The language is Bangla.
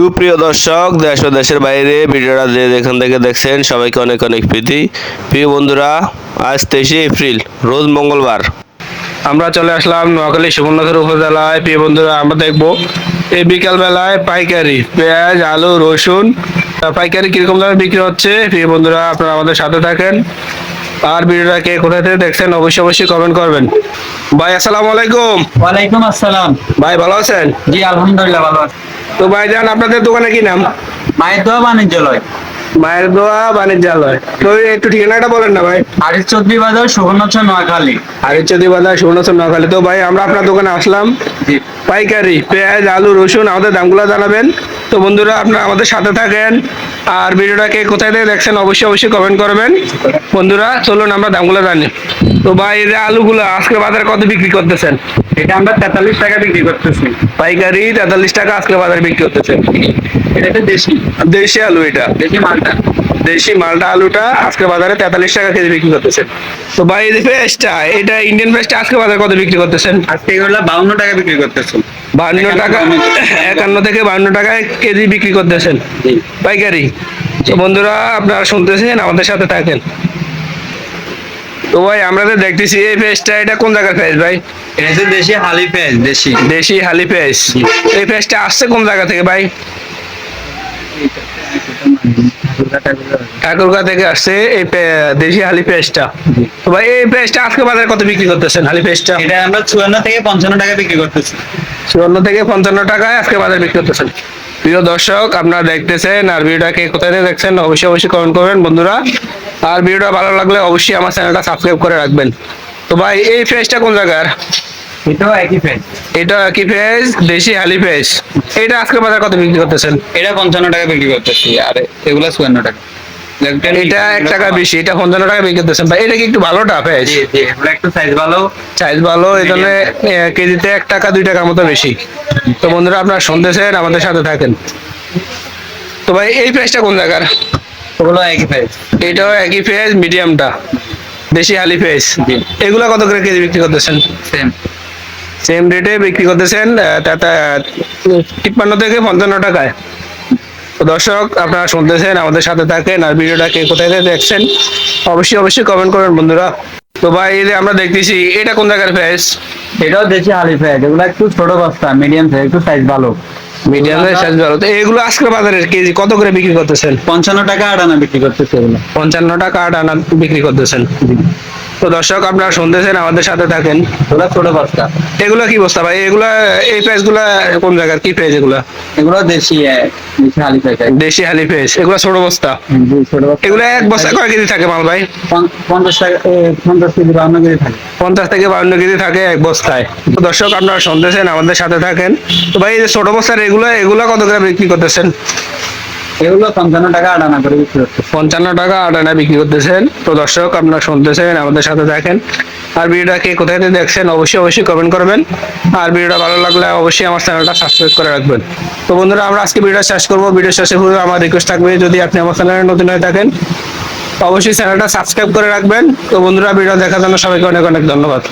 সুপ্রিয় দর্শক, দেশ ও দেশের বাইরে ভিডিওটা যে যেখান থেকে দেখছেন, সবাইকে অনেক অনেক প্রীতি। প্রিয় বন্ধুরা, আজ তেইশে এপ্রিল, রোজ মঙ্গলবার। আমরা চলে আসলাম নোয়াখালী সুবর্ণচর উপজেলায়। প্রিয় বন্ধুরা, আমরা দেখব এই বিকাল বেলায় পাইকারি, পেঁয়াজ, আলু, রসুন পাইকারি কীরকম দামে বিক্রি হচ্ছে? প্রিয় বন্ধুরা, আপনারা আমাদের সাথে থাকেন। আর ভিডিওটা কে কোথা থেকে দেখছেন অবশ্যই অবশ্যই কমেন্ট করবেন। ভাই আসসালামু আলাইকুম। ওয়ালাইকুম আসসালাম। ভাই ভালো আছেন? জি আলহামদুলিল্লাহ ভালো আছি। তো ভাইজান আপনাদের দোকানে কি নাম? মায়ের দোয়া বাণিজ্যালয়। মায়ের দোয়া বাণিজ্যালয়। তো একটু ঠিকানাটা বলেন না ভাই। আরিস চৌধুরী বাজার সুবর্ণচর নোয়াখালী। আরিচদি বাজার সুবর্ণচর নোয়াখালী। তো ভাই আমরা আপনার দোকানে আসলাম। জি। পাইকারি পেঁয়াজ আলু রসুন আমাদের দামগুলো জানাবেন। তো বন্ধুরা আপনারা আমাদের সাথে থাকেন। আর ভিডিওটাকে কোথায় থেকে দেখছেন অবশ্যই অবশ্যই কমেন্ট করবেন। বন্ধুরা চলুন আমরা দামগুলো জানি। তো ভাই এই যে আলুগুলো আজকে বাজারে কত বিক্রি করতেছেন? এটা আমরা তেতাল্লিশ টাকা বিক্রি করতেছি। পাইকারি তেতাল্লিশ টাকা আজকে বাজারে বিক্রি করতেছেন এটা তো দেশি। দেশি আলু এটা। দেশি মালটা। দেশি মালটা আলুটা আজকে বাজারে তেতাল্লিশ টাকা কেজি বিক্রি করতেছেন তো ভাই এই যে পেঁয়াজটা এটা ইন্ডিয়ান পেঁয়াজটা আজকে বাজারে কত বিক্রি করতেছেন? আজকে এগুলো বাউন্ন টাকা বিক্রি করতেছি। বান্ন টাকা একান্ন থেকে বান্ন টাকায় কেজি বিক্রি করতেছেন। পাইকারি। তো বন্ধুরা আপনারা শুনতেছেন আমাদের সাথে থাকেন। তো ভাই আমরা তো দেখতেছি এই পেঁয়াজটা এটা কোন জায়গার পেঁয়াজ ভাই? এটা তো দেশি হালি পেঁয়াজ দেশি। দেশি হালি পেঁয়াজ। এই পেঁয়াজটা আসছে কোন জায়গা থেকে ভাই? ঠাকুরগা থেকে আসছে এই দেশি হালি পেঁয়াজটা। তো ভাই এই পেঁয়াজটা আজকে বাজারে কত বিক্রি করতেছেন হালি পেঁয়াজটা? এটা আমরা চুয়ান্ন থেকে পঞ্চান্ন টাকা বিক্রি করতেছি। চুয়ান্ন থেকে পঞ্চান্ন টাকায় আজকে বাজারে বিক্রি করতেছেন প্রিয় দর্শক আপনারা দেখতেছেন আর ভিডিওটাকে কোথায় থেকে দেখছেন অবশ্যই অবশ্যই কমেন্ট করবেন বন্ধুরা। আর ভিডিওটা ভালো লাগলে অবশ্যই আমার চ্যানেলটা সাবস্ক্রাইব করে রাখবেন। তো ভাই এই ফেসটা কোন জায়গার? এটাও একই পেঁয়াজ এটা কি ফেস দেশি হালি ফেস এটা আজকে বাজার কত বিক্রি করতেছেন? এটা পঞ্চান্ন টাকা বিক্রি করতেছি আর এগুলা চুয়ান্ন টাকা। এটা এক টাকা বেশি এটা পঞ্চান্ন টাকা বিক্রি করতেছেন। ভাই এটা কি একটু ভালোটা ফেস জি জি এগুলো একটু সাইজ ভালো। সাইজ ভালো এই জন্য এ, কেজিতে এক টাকা দুই টাকার মতো বেশি। তো বন্ধুরা আপনারা শুনতেছেন আমাদের সাথে থাকেন। তো ভাই এই কোন জায়গার? ওগুলো একই পেঁয়াজ এটাও একই পেঁয়াজ মিডিয়ামটা দেশি হালি পেঁয়াজ। এগুলা কত করে কেজি বিক্রি করতেছেন? সেম সেম রেটে বিক্রি করতেছেন তিপ্পান্ন থেকে পঞ্চান্ন টাকায়। দর্শক, আপনারা শুনতেছেন, আমাদের সাথে থাকেন, আর ভিডিওটা কে কোথায় থেকে দেখছেন, অবশ্যই অবশ্যই কমেন্ট করবেন বন্ধুরা। তো ভাই, এই যে আমরা দেখতেছি, এটা কোন জায়গার ফ্যাস এটাও দেশি আলি ফ্যাস এগুলো একটু ছোট বস্তা মিডিয়াম সাইজ একটু সাইজ ভালো। মিডিয়ামের সাইজ ভালো। তো এগুলো আজকের বাজারের কেজি কত করে বিক্রি করতেছেন? পঞ্চান্ন টাকা আটানা বিক্রি করতেছে এগুলো। পঞ্চান্ন টাকা আট আনা বিক্রি করতেছেন। তো দর্শক আপনারা শুনতেছেন আমাদের সাথে থাকেন। ছোট বস্তা। এগুলো কি বস্তা ভাই? এগুলা এই গুলা কোন জায়গার? কি প্রাইস এগুলা? এগুলো দেশি দেশি হালি পেঁয়াজ। দেশি হালি প্রাইস এগুলা ছোট বস্তা? এগুলা এক বস্তা কয় কেজি থাকে মাল ভাই? পঞ্চাশ টাকা পঞ্চাশ কেজি বাউন্ন কেজি থাকে। পঞ্চাশ থেকে বাউন্ন কেজি থাকে এক বস্তায়। তো দর্শক আপনারা শুনতেছেন আমাদের সাথে থাকেন। তো ভাই এই যে ছোট বস্তার এগুলো এগুলা কত করে বিক্রি করতেছেন? এগুলো পঞ্চান্ন টাকা আটানা করে বিক্রি করতেছে পঞ্চান্ন টাকা আট বিক্রি করতেছেন। তো দর্শক আপনারা শুনতেছেন আমাদের সাথে থাকেন আর ভিডিওটা কে কোথায় থেকে দেখছেন অবশ্যই অবশ্যই কমেন্ট করবেন। আর ভিডিওটা ভালো লাগলে অবশ্যই আমার চ্যানেলটা সাবস্ক্রাইব করে রাখবেন। তো বন্ধুরা আমরা আজকে ভিডিও শেষ করব। ভিডিও শেষে আমার রিকোয়েস্ট থাকবে যদি আপনি আমার চ্যানেলে নতুন হয়ে থাকেন অবশ্যই চ্যানেলটা সাবস্ক্রাইব করে রাখবেন। তো বন্ধুরা ভিডিও দেখার জন্য সবাইকে অনেক অনেক ধন্যবাদ।